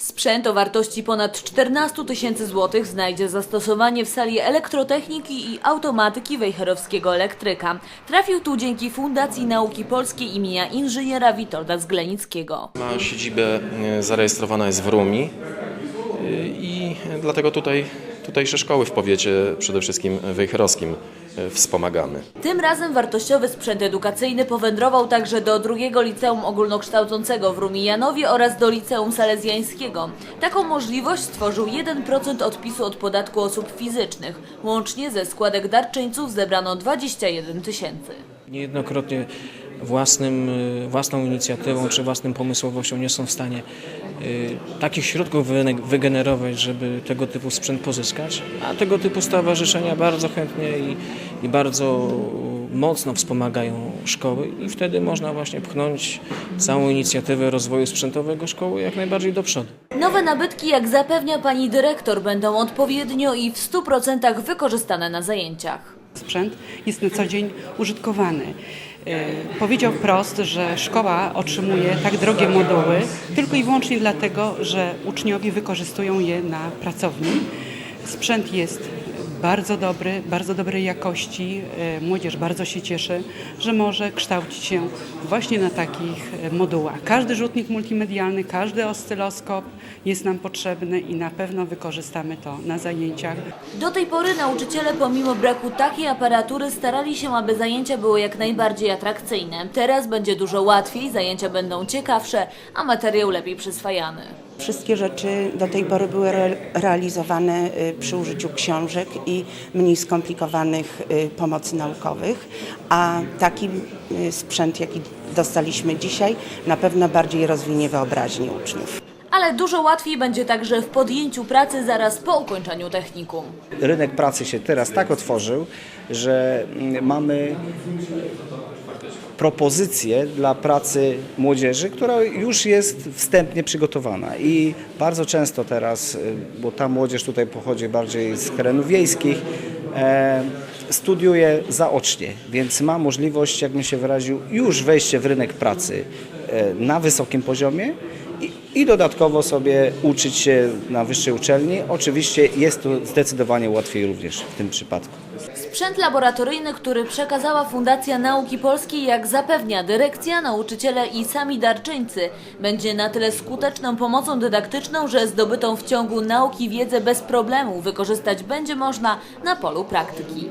Sprzęt o wartości ponad 14 tysięcy złotych znajdzie zastosowanie w sali elektrotechniki i automatyki Wejherowskiego Elektryka. Trafił tu dzięki Fundacji Nauki Polskiej imienia inżyniera Witolda Zglenickiego. Ma siedzibę e, zarejestrowana jest w Rumi e, i dlatego tutaj, tutejsze szkoły w powiecie, przede wszystkim wejherowskim, wspomagamy. Tym razem wartościowy sprzęt edukacyjny powędrował także do drugiego liceum ogólnokształcącego w Rumijanowie oraz do liceum salezjańskiego. Taką możliwość stworzył 1% odpisu od podatku osób fizycznych. Łącznie ze składek darczyńców zebrano 21 tysięcy. Niejednokrotnie własnym, y, własną inicjatywą czy własną pomysłowością nie są w stanie y, takich środków wygenerować, żeby tego typu sprzęt pozyskać, a tego typu stowarzyszenia bardzo chętnie i, i bardzo mocno wspomagają szkoły i wtedy można właśnie pchnąć całą inicjatywę rozwoju sprzętowego szkoły jak najbardziej do przodu. Nowe nabytki, jak zapewnia pani dyrektor, będą odpowiednio i w 100% wykorzystane na zajęciach. Sprzęt jest na co dzień użytkowany. E, Powiedział wprost, że szkoła otrzymuje tak drogie moduły tylko i wyłącznie dlatego, że uczniowie wykorzystują je na pracowni. Sprzęt jest bardzo dobry, bardzo dobrej jakości. E, Młodzież bardzo się cieszy, że może kształcić się właśnie na takich e, modułach. Każdy rzutnik multimedialny, każdy oscyloskop jest nam potrzebny i na pewno wykorzystamy to na zajęciach. Do tej pory nauczyciele pomimo braku takiej aparatury starali się, aby zajęcia były jak najbardziej atrakcyjne. Teraz będzie dużo łatwiej, zajęcia będą ciekawsze, a materiał lepiej przyswajany. Wszystkie rzeczy do tej pory były re realizowane y, przy użyciu książek i mniej skomplikowanych y, pomocy naukowych, a taki y, sprzęt, jaki dostaliśmy dzisiaj, na pewno bardziej rozwinie wyobraźnię uczniów. Ale dużo łatwiej będzie także w podjęciu pracy zaraz po ukończeniu technikum. rynek pracy się teraz tak otworzył, że mm, mamy propozycję dla pracy młodzieży, która już jest wstępnie przygotowana. I bardzo często teraz, y, bo ta młodzież tutaj pochodzi bardziej z terenów wiejskich, e, studiuje zaocznie, więc ma możliwość, jakbym się wyraził, już wejście w rynek pracy e, na wysokim poziomie i, i dodatkowo sobie uczyć się na wyższej uczelni. Oczywiście jest to zdecydowanie łatwiej również w tym przypadku. Sprzęt laboratoryjny, który przekazała Fundacja Nauki Polskiej, jak zapewnia dyrekcja, nauczyciele i sami darczyńcy, będzie na tyle skuteczną pomocą dydaktyczną, że zdobytą w ciągu nauki wiedzę bez problemu wykorzystać będzie można na polu praktyki.